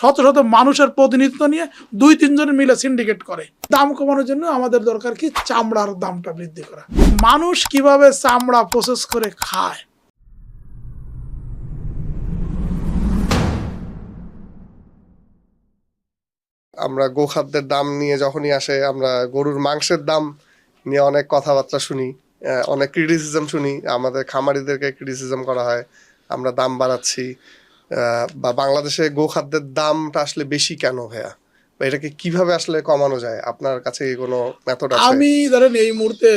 শত শত মানুষের প্রতিনিধিত্ব নিয়ে দুই তিনজন মিলে সিন্ডিকেট করে। দাম কমানোর জন্য আমাদের দরকার কি? চামড়ার দামটা বৃদ্ধি করা। মানুষ কীভাবে চামড়া প্রসেস করে খায়? আমরা গোখাদ্যের দাম নিয়ে যখনই আসে, আমরা গরুর মাংসের দাম নিয়ে অনেক কথাবার্তা শুনি অনেক ক্রিটিসিজম শুনি। আমাদের খামারিদেরকে ক্রিটিসিজম করা হয়। আমরা দাম বাড়াচ্ছি। বা বাংলাদেশে গোখাদ্যের দামটা আসলে বেশি কেন ভাইয়া? বা এটাকে কীভাবে আসলে কমানো যায়? আপনার কাছে কোনো মেথড আছে? আমি ধরেন এই মুহূর্তে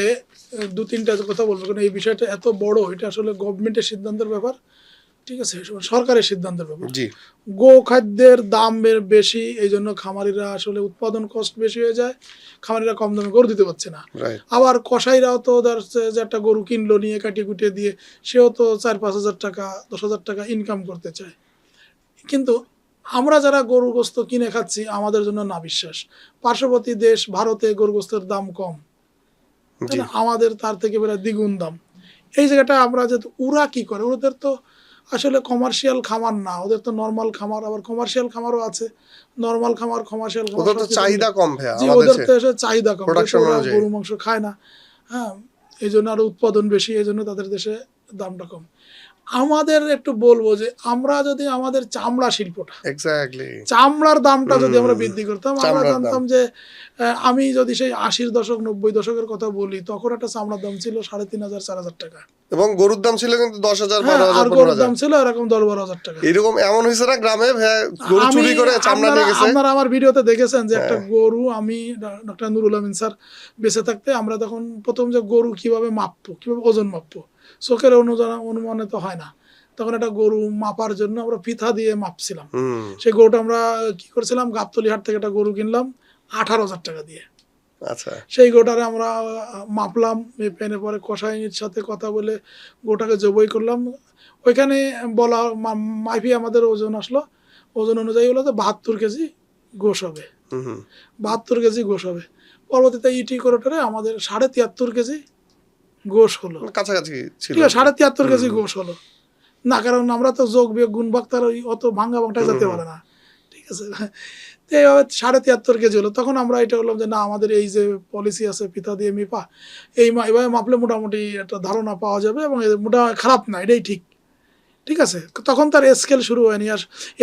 দু তিনটা কথা বলব কারণ এই বিষয়টা এত বড় এটা আসলে গভর্নমেন্টের সিদ্ধান্তের ব্যাপার ঠিক আছে? সরকারের সিদ্ধান্তের ব্যাপার। জি। গো খাদ্যের দাম বেশি এই জন্য খামারিরা আসলে উৎপাদন কষ্ট বেশি হয়ে যায় খামারিরা কম দামে গরু দিতে পারছে না। আবার কসাইরাও তো ধর যে একটা গরু কিনলো নিয়ে কাটিয়ে কুটিয়ে দিয়ে সেও তো চার পাঁচ হাজার টাকা দশ হাজার টাকা ইনকাম করতে চায়। কিন্তু আমরা যারা গরু গোস্ত কিনে খাচ্ছি আমাদের জন্য না বিশ্বাস পার্শ্ববর্তী দেশ ভারতে গরু গোস্তের দাম কম? আমাদের তার থেকে বেড়া দ্বিগুণ দাম। এই জায়গাটা আমরা যেহেতু ওরা কি করে? ওদের তো আসলে কমার্শিয়াল খামার না। ওদের তো নর্মাল খামার আবার কমার্শিয়াল খামারও আছে। নর্মাল খামার কমার্শিয়াল খামার ওদের তো চাহিদা কম জি ওদের তো এসে চাহিদা কম। গরু মাংস খায় না। হ্যাঁ এই জন্য আরও উৎপাদন বেশি এই জন্য তাদের দেশে দামটা কম। আমাদের একটু বলব যে আমরা যদি আমাদের চামড়া শিল্পটা এক্স্যাক্টলি চামড়ার দামটা যদি আমরা বৃদ্ধি করতাম আমরা জানতাম যে আমি যদি সেই আশির দশক নব্বই দশকের কথা বলি তখন একটা চামড়ার দাম ছিল সাড়ে তিন হাজার চার হাজার টাকা। এবং গরুর দাম ছিল কিন্তু দশ হাজার হ্যাঁ বারো হাজার আর গরুর দাম ছিল এরকম দশ বারো হাজার টাকা। এরকম এমন হয়েছে না গ্রামে গরু চুরি করে চামড়া নিয়ে গেছে। আপনারা আমার ভিডিওতে দেখেছেন যে একটা হ্যাঁ। গরু আমি ডক্টর নুরুল আমিন স্যার বেঁচে থাকতে আমরা তখন প্রথম যে গরু কীভাবে মাপবো কীভাবে ওজন মাপবো চোখের অনুযায়ী অনুমানে তো হয় না। তখন একটা গরু মাপার জন্য আমরা পিথা দিয়ে মাপছিলাম। সেই গরুটা আমরা কি করছিলাম? গাবতলি হাট থেকে একটা গরু কিনলাম আঠারো হাজার টাকা দিয়ে। আচ্ছা। সেই গোটারে আমরা মাপলাম মেপেনে পরে কষাইনির সাথে কথা বলে গোটাকে জবই করলাম। ওইখানে বলা মাইফি আমাদের ওজন আসলো। ওজন অনুযায়ী হলো যে বাহাত্তর কেজি গোশ হবে। বাহাত্তর কেজি গোশ হবে। পরবর্তীতে ইটি করেটরে আমাদের সাড়ে তিয়াত্তর কেজি গোশ হলো। কাছাকাছি ছিল সাড়ে তিয়াত্তর কেজি গোশ হলো। না কারণ আমরা তো যোগ বিয়োগ গুণ বক্তার তার ওই অত ভাঙ্গা ভাঙটা যেতে পারে না। ঠিক আছে। তো এইভাবে সাড়ে তিয়াত্তর কেজি হলো। তখন আমরা এটা বললাম যে না আমাদের এই যে পলিসি আছে পিতা দিয়ে মিপা এই মা- এভাবে মাপলে মোটামুটি একটা ধারণা পাওয়া যাবে এবং মোটা খারাপ না এটাই ঠিক। ঠিক আছে? তখন তার স্কেল শুরু হয়নি। আর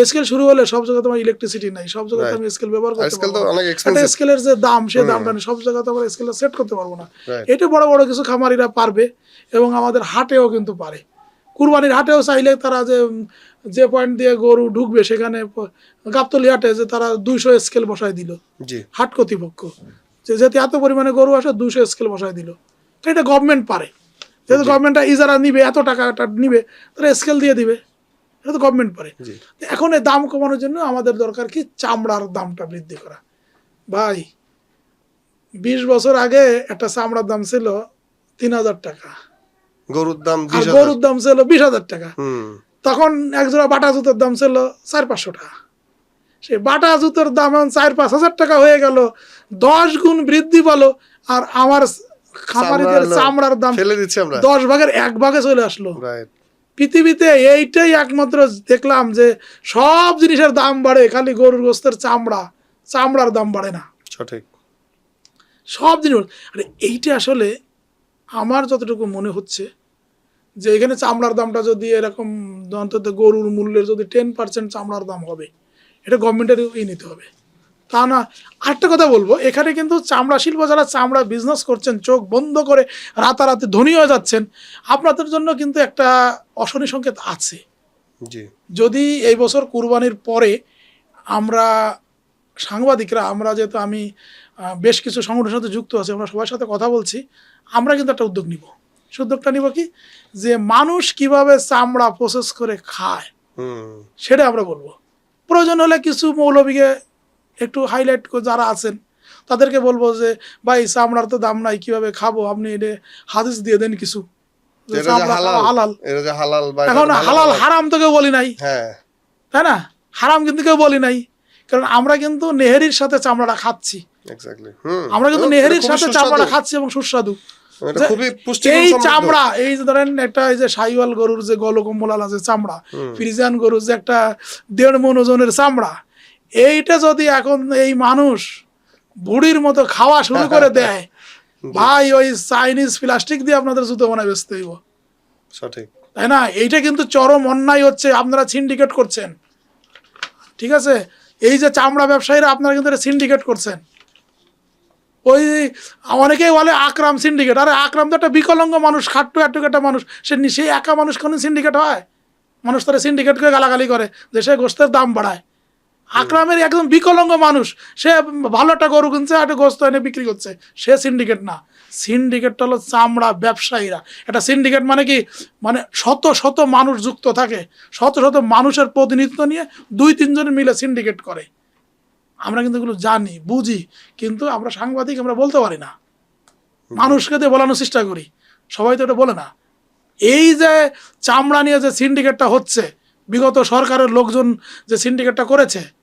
স্কেল শুরু হলে সব জায়গায় তোমার ইলেকট্রিসিটি নাই। সব জায়গায় আমি স্কেল ব্যবহার করতে পারব স্কেলের যে দাম হুম। দামটা নেই। সব জায়গায় আমরা স্কেলে সেট করতে পারব না। এটা বড় বড় কিছু খামারিরা পারবে এবং আমাদের হাটেও কিন্তু পারে। কুরবানির হাটেও চাইলে তারা যে যে পয়েন্ট দিয়ে গরু ঢুকবে সেখানে গাবতলি হাটে যে তারা দুইশো স্কেল বসায় দিল। হাট কর্তৃপক্ষ। যে যেহেতু এত পরিমাণে গরু আসে দুইশো স্কেল বসায় দিল। এটা গভর্নমেন্ট পারে। যেহেতু গভর্নমেন্টটা ইজারা নিবে এত টাকাটা নিবে তারা স্কেল দিয়ে দিবে। এটা তো গভর্নমেন্ট পারে এখন এই দাম কমানোর জন্য আমাদের দরকার কি চামড়ার দামটা বৃদ্ধি করা। ভাই বিশ বছর আগে একটা চামড়ার দাম ছিল তিন হাজার টাকা। গরুর দাম গরুর দাম ছিল বিশ হাজার টাকা। তখন এক জোড়া বাটা জুতোর দাম ছিল চার পাঁচশো টাকা। সে বাটা জুতোর দাম এখন চার পাঁচ হাজার টাকা হয়ে গেল। দশ গুণ বৃদ্ধি পালো। আর আমার খামারিদের চামড়ার দাম ফেলে দিচ্ছি আমরা। দশ ভাগের এক ভাগে চলে আসলো। রাইট পৃথিবীতে এইটাই একমাত্র দেখলাম যে সব জিনিসের দাম বাড়ে খালি গরুর গোস্তের চামড়া চামড়ার দাম বাড়ে না। সঠিক। সব জিনিস আরে এইটা আসলে আমার যতটুকু মনে হচ্ছে যে এখানে চামড়ার দামটা যদি এরকম অন্তত গরুর মূল্যের যদি টেন পার্সেন্ট চামড়ার দাম হবে এটা গভর্নমেন্টের ই নিতে হবে। তা না আরেকটা কথা বলব এখানে কিন্তু চামড়া শিল্প যারা চামড়া বিজনেস করছেন চোখ বন্ধ করে রাতারাতি ধনী হয়ে যাচ্ছেন আপনাদের জন্য কিন্তু একটা অশনি সংকেত আছে। যদি এই বছর কুরবানির পরে আমরা সাংবাদিকরা আমরা যেহেতু আমি বেশ কিছু সংগঠনের সাথে যুক্ত আছি আমরা সবার সাথে কথা বলছি আমরা কিন্তু একটা উদ্যোগ নিব। সে উদ্যোগটা নিব কি? যে মানুষ কীভাবে চামড়া প্রসেস করে খায় সেটা আমরা বলব। প্রয়োজন হলে কিছু মৌলবীকে একটু হাইলাইট যারা আছেন তাদেরকে বলব যে ভাই চামড়ার তো দাম নাই কীভাবে খাব? আপনি এটা হাদিস দিয়ে দেন কিছু। হালাল এখন হালাল হারাম তো কেউ বলি নাই। হ্যাঁ। তাই না? হারাম কিন্তু কেউ বলি নাই। কারণ আমরা কিন্তু নেহেরির সাথে চামড়াটা খাচ্ছি। আমরা কিন্তু নেহেরির সাথে। চামড়াটা খাচ্ছি এবং সুস্বাদু। এই চামড়া এই যে ধরেন একটা এই যে সাইওয়াল গরুর যে গলকম্বলাল আছে চামড়া। ফ্রিজিয়ান গরুর যে একটা দেড় মন ওজনের চামড়া এইটা যদি এখন এই মানুষ বুড়ির মতো খাওয়া শুরু করে দেয় ভাই ওই চাইনিজ প্লাস্টিক দিয়ে আপনাদের জুতো বানায় বেচতে হইব। সঠিক। তাই না? এইটা কিন্তু চরম অন্যায় হচ্ছে আপনারা সিন্ডিকেট করছেন। ঠিক আছে? এই যে চামড়া ব্যবসায়ীরা আপনারা কিন্তু সিন্ডিকেট করছেন। ওই অনেকেই বলে আকরাম সিন্ডিকেট আরে আকরাম তো একটা বিকলাঙ্গ মানুষ খাট্টু একটু একটা মানুষ। সে সেই একা মানুষ কোনো সিন্ডিকেট হয়? মানুষ তারা সিন্ডিকেট করে গালাগালি করে দেশে গোস্তের দাম বাড়ায়। আকরামের একদম বিকলাঙ্গ মানুষ। সে ভালো একটা গরু কিনছে একটা গোস্ত এনে বিক্রি করছে। সে সিন্ডিকেট না। সিন্ডিকেটটা হলো চামড়া ব্যবসায়ীরা। এটা সিন্ডিকেট মানে কি? মানে শত শত মানুষ যুক্ত থাকে। শত শত মানুষের প্রতিনিধিত্ব নিয়ে দুই তিনজন মিলে সিন্ডিকেট করে। আমরা কিন্তু এগুলো জানি, বুঝি, কিন্তু আমরা সাংবাদিক, আমরা বলতে পারি না। মানুষকে দিয়ে বলানোর চেষ্টা করি। সবাই তো এটা বলে না। এই যে চামড়া নিয়ে যে সিন্ডিকেটটা হচ্ছে, বিগত সরকারের লোকজন যে সিন্ডিকেটটা করেছে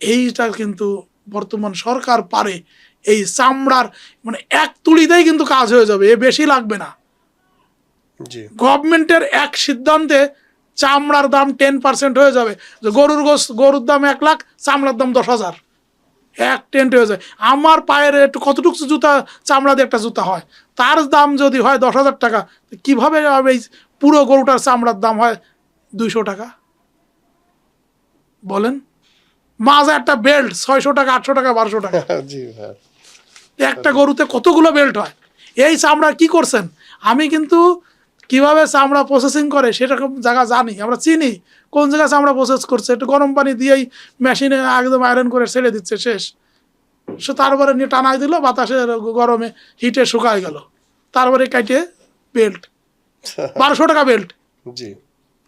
এইটা কিন্তু বর্তমান সরকার পারে এই চামড়ার মানে এক তুলিতেই কিন্তু কাজ হয়ে যাবে এ বেশি লাগবে না। গভর্নমেন্টের এক সিদ্ধান্তে চামড়ার দাম টেন পার্সেন্ট হয়ে যাবে। যে গরুর গোস গরুর দাম এক লাখ চামড়ার দাম দশ হাজার। এক টেন্ট হয়ে যায়। আমার পায়ের একটু কতটুকু জুতা চামড়া দিয়ে একটা জুতা হয় তার দাম যদি হয় দশ হাজার টাকা কীভাবে এই পুরো গরুটার চামড়ার দাম হয় দুইশো টাকা? বলেন। মাঝে একটা বেল্ট ছয়শো টাকা আটশো টাকা বারোশো টাকা। জি ভাই। একটা গরুতে কতগুলো বেল্ট হয়? এই চামড়া কি করছেন? আমি কিন্তু কীভাবে চামড়া প্রসেসিং করে সেরকম জায়গা জানি আমরা চিনি কোন জায়গায় চামড়া প্রসেস করছে। একটু গরম পানি দিয়েই মেশিনে একদম আয়রন করে ছেড়ে দিচ্ছে শেষ। সে তারপরে নিয়ে টানাই দিল বাতাসে গরমে হিটে শুকায় গেল। তারপরে কাটিয়ে বেল্ট। বারোশো টাকা বেল্ট। জি।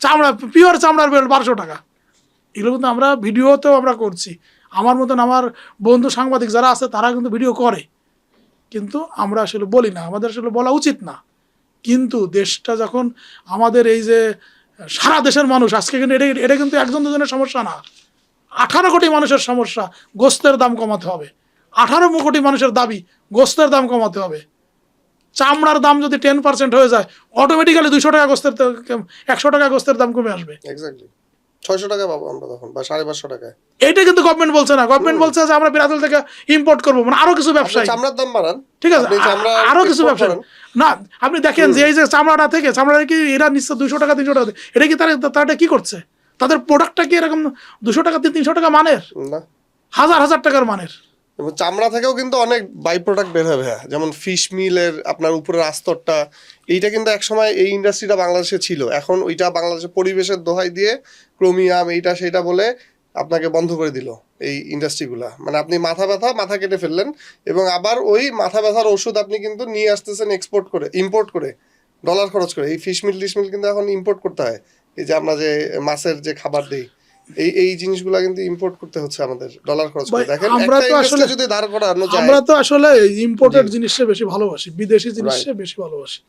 চামড়া পিওর চামড়ার বেল্ট বারোশো টাকা। এগুলো কিন্তু আমরা ভিডিওতেও আমরা করছি। আমার মতন আমার বন্ধু সাংবাদিক যারা আছে, তারা কিন্তু ভিডিও করে। কিন্তু আমরা আসলে বলি না, আমাদের আসলে বলা উচিত না। কিন্তু দেশটা যখন আমাদের এই যে সারা দেশের মানুষ, আজকে কিন্তু এটা এটা কিন্তু একজন দুজনের সমস্যা না। আঠারো কোটি মানুষের সমস্যা, গোস্তের দাম কমাতে হবে। আঠারো কোটি মানুষের দাবি, গোস্তের দাম কমাতে হবে। চামড়ার দাম যদি টেন পার্সেন্ট হয়ে যায় অটোমেটিক্যালি দুশো টাকা গোস্তের একশো টাকা গোস্তের দাম কমে আসবে। এক্স্যাক্টলি ছয়শো টাকা পাবো আমরা তখন বা সাড়ে পাঁচশো টাকায়। এটা কিন্তু গভর্নমেন্ট বলছে না। গভর্নমেন্ট বলছে যে আমরা ব্রাজিল থেকে ইম্পোর্ট করব। মানে আরও কিছু ব্যবসায়ী। চামড়ার দাম বাড়ান। ঠিক আছে আরও কিছু export ব্যবসা করেন। না আপনি দেখেন যে এই যে চামড়াটা থেকে চামড়া কি এরা নিশ্চয় দুশো টাকা তিনশো টাকা? এটা কি তারা তারা কি করছে? তাদের প্রোডাক্টটা কি এরকম দুশো টাকা তিনশো টাকা মানের? না। হাজার হাজার টাকার মানের। এবং চামড়া থেকেও কিন্তু অনেক বাই প্রোডাক্ট বের হবে হ্যাঁ। যেমন ফিশ মিলের আপনার উপরের আস্তরটা, এইটা কিন্তু একসময় এই ইন্ডাস্ট্রিটা বাংলাদেশে ছিল। এখন ওইটা বাংলাদেশের পরিবেশের দোহাই দিয়ে ক্রোমিয়াম এইটা সেটা বলে আপনাকে বন্ধ করে দিল এই ইন্ডাস্ট্রিগুলা মানে আপনি মাথা ব্যথা, মাথা কেটে ফেললেন এবং আবার ওই মাথা ব্যথার ওষুধ আপনি কিন্তু নিয়ে আসতেছেন এক্সপোর্ট করে ইম্পোর্ট করে ডলার খরচ করে। এই ফিশ মিল টিশ মিল কিন্তু এখন ইম্পোর্ট করতে হয়। এই যে আমরা যে মাছের যে খাবার দিই এই এই জিনিসগুলা কিন্তু ইম্পোর্ট করতে হচ্ছে আমাদের ডলার খরচ করে। দেখেন আমরা তো আসলে- যদি দাঁড় করানো যায় আমরা তো আসলে ইম্পোর্টেড জিনিসটা বেশি ভালোবাসি বিদেশি জিনিসটা বেশি ভালোবাসি।